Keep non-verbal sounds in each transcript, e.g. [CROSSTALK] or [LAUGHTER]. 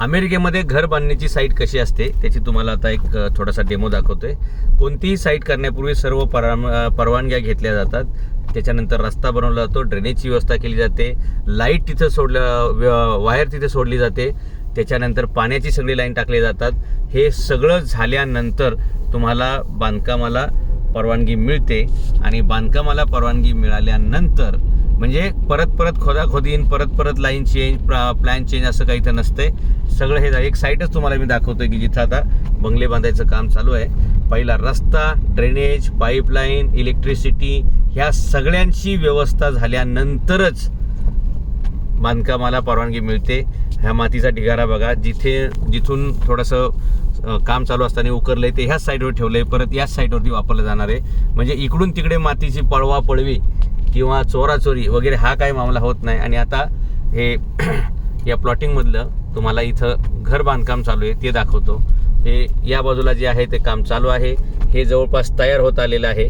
अमेरिकेमध्ये घर बांधण्याची साईट कशी असते त्याची तुम्हाला आता एक थोडासा डेमो दाखवतोय. कोणतीही साईट करण्यापूर्वी सर्व परवान परवानग्या घेतल्या जातात. त्याच्यानंतर रस्ता बनवला जातो ड्रेनेजची व्यवस्था केली जाते. लाइट तिथं सोडलं वायर तिथे सोडली जाते. त्याच्यानंतर पाण्याची सगळी लाईन टाकली जातात. हे सगळं झाल्यानंतर तुम्हाला बांधकामाला परवानगी मिळते आणि बांधकामाला परवानगी मिळाल्यानंतर म्हणजे परत परत खोदाखोदीन परत परत लाईन चेंज प्लॅन चेंज असं काही तर नसते सगळं हे एक साईटच तुम्हाला मी दाखवतोय की जिथं आता बंगले बांधायचं काम चालू आहे. पहिला रस्ता ड्रेनेज पाईपलाईन इलेक्ट्रिसिटी ह्या सगळ्यांची व्यवस्था झाल्यानंतरच बांधकामाला परवानगी मिळते. ह्या मातीचा ढिगारा बघा. जिथे जिथून थोडंसं काम चालू असताना उकरलंय ते ह्याच साईडवर ठेवलंय परत याच साईडवरती वापरलं जाणार आहे. म्हणजे इकडून तिकडे मातीची पळवा पळवी किंवा चोराचोरी वगैरे हा काही मामला होत नाही. आणि आता हे [CLEARS THROAT] या प्लॉटिंगमधलं तुम्हाला इथं घर बांधकाम चालू आहे ते दाखवतो. हे या बाजूला जे आहे ते काम चालू आहे. हे जवळपास तयार होत आलेलं आहे.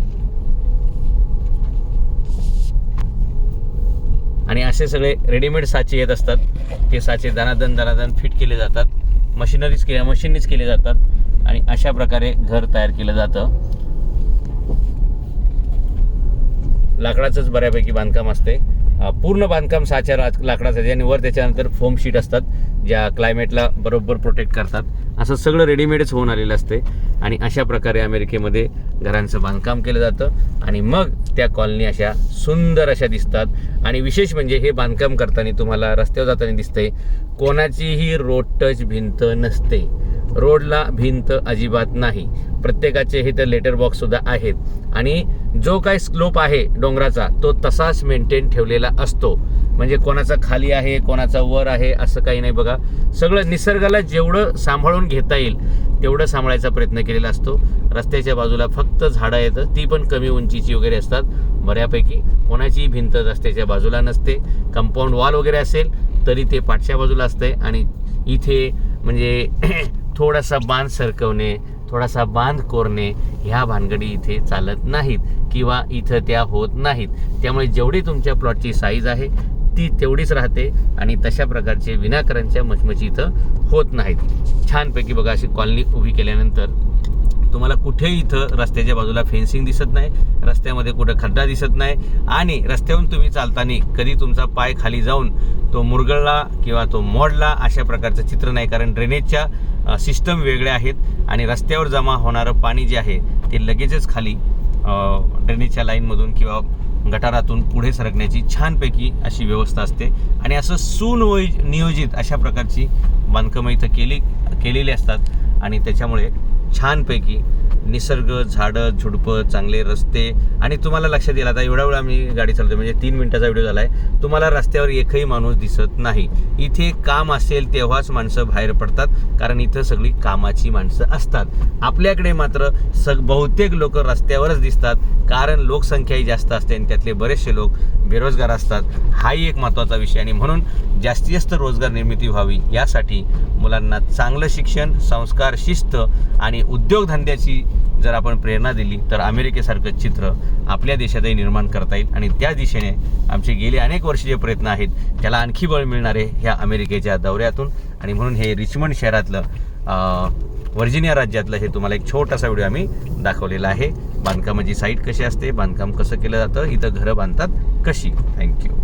आणि असे सगळे रेडीमेड साचे येत असतात. ते साचे दनादन दनादन फिट केले जातात. मशिनरीज केल्या मशीननीच केले जातात आणि अशा प्रकारे घर तयार केलं जातं. लाकडाचंच बऱ्यापैकी बांधकाम असते. पूर्ण बांधकाम साच्या लाकडाचं आणि वर त्याच्यानंतर फोम शीट असतात ज्या क्लायमेटला बरोबर प्रोटेक्ट करतात. असं सगळं रेडीमेडच होऊन आलेलं असते. आणि अशा प्रकारे अमेरिकेमध्ये घरांचं बांधकाम केलं जातं. आणि मग त्या कॉलनी अशा सुंदर अशा दिसतात. आणि विशेष म्हणजे हे बांधकाम करताना तुम्हाला रस्त्यावर जाताना दिसतंय कोणाचीही रोड टच भिंत नसते. रोडला भिंत अजिबात नाही. प्रत्येकाचे हे तर लेटर बॉक्स सुद्धा आहेत. आणि जो काय स्लोप आहे डोंगराचा तो तसाच मेंटेन ठेवलेला असतो. म्हणजे कोणाचा खाली आहे कोणाचा वर आहे असं काही नाही बघा. सगळं निसर्गाला जेवढं सांभाळून घेता येईल तेवढं सांभाळायचा प्रयत्न केलेला असतो. रस्त्याच्या बाजूला फक्त झाडं येतं ती पण कमी उंचीची वगैरे असतात. बऱ्यापैकी कोणाचीही भिंत रस्त्याच्या बाजूला नसते. कंपाऊंड वॉल वगैरे असेल तरी ते पाठच्या बाजूला असते आणि इथे म्हणजे [CLEARS THROAT] थोडासा बांध सरकवणे थोडासा बांध कोरणे ह्या भानगडी इथे चालत नाहीत किंवा इथं त्या होत नाहीत. त्यामुळे जेवढी तुमच्या प्लॉटची साईज आहे ती तेवढीच राहते आणि तशा प्रकारचे विनाकारांच्या मचमची इथं होत नाहीत. छानपैकी बघा अशी कॉलनी उभी केल्यानंतर तुम्हाला कुठेही इथं रस्त्याच्या बाजूला फेन्सिंग दिसत नाही रस्त्यामध्ये कुठं खड्डा दिसत नाही आणि रस्त्यावरून तुम्ही चालताना कधी तुमचा पाय खाली जाऊन तो मुरगळला किंवा तो मोडला अशा प्रकारचं चित्र नाही कारण ड्रेनेजच्या सिस्टम वेगळ्या आहेत आणि रस्त्यावर जमा होणारं पाणी जे आहे ते लगेचच खाली ड्रेनेजच्या लाईनमधून किंवा गटारातून पुढे सरकण्याची छानपैकी अशी व्यवस्था असते. आणि असं सुनियोज नियोजित अशा प्रकारची बांधकामं इथं केली केलेली असतात. आणि त्याच्यामुळे छानपैकी निसर्ग झाडं झुडपं चांगले रस्ते आणि तुम्हाला लक्षात येईल आता एवढा वेळ आम्ही गाडी चालवतो म्हणजे तीन मिनिटाचा व्हिडिओ झाला आहे तुम्हाला रस्त्यावर एकही माणूस दिसत नाही. इथे काम असेल तेव्हाच माणसं बाहेर पडतात कारण इथं सगळी कामाची माणसं असतात. आपल्याकडे मात्र सग बहुतेक लोक रस्त्यावरच दिसतात कारण लोकसंख्याही जास्त असते आणि त्यातले बरेचसे लोक बेरोजगार असतात. हाही एक महत्त्वाचा विषय आणि म्हणून जास्तीत जास्त रोजगार निर्मिती व्हावी यासाठी मुलांना चांगलं शिक्षण संस्कार शिस्त आणि उद्योगधंद्याची जर आपण प्रेरणा दिली तर अमेरिकेसारखं चित्र आपल्या देशातही निर्माण करता येईल आणि त्या दिशेने आमचे गेले अनेक वर्ष जे प्रयत्न आहेत त्याला आणखी बळ मिळणार आहे ह्या अमेरिकेच्या दौऱ्यातून आणि म्हणून हे रिचमंड शहरातलं व्हर्जिनिया राज्यातलं हे तुम्हाला एक छोटासा व्हिडिओ आम्ही दाखवलेला आहे. बांधकामाची साईट कशी असते बांधकाम कसं केलं जातं इथं घरं बांधतात कशी? थँक्यू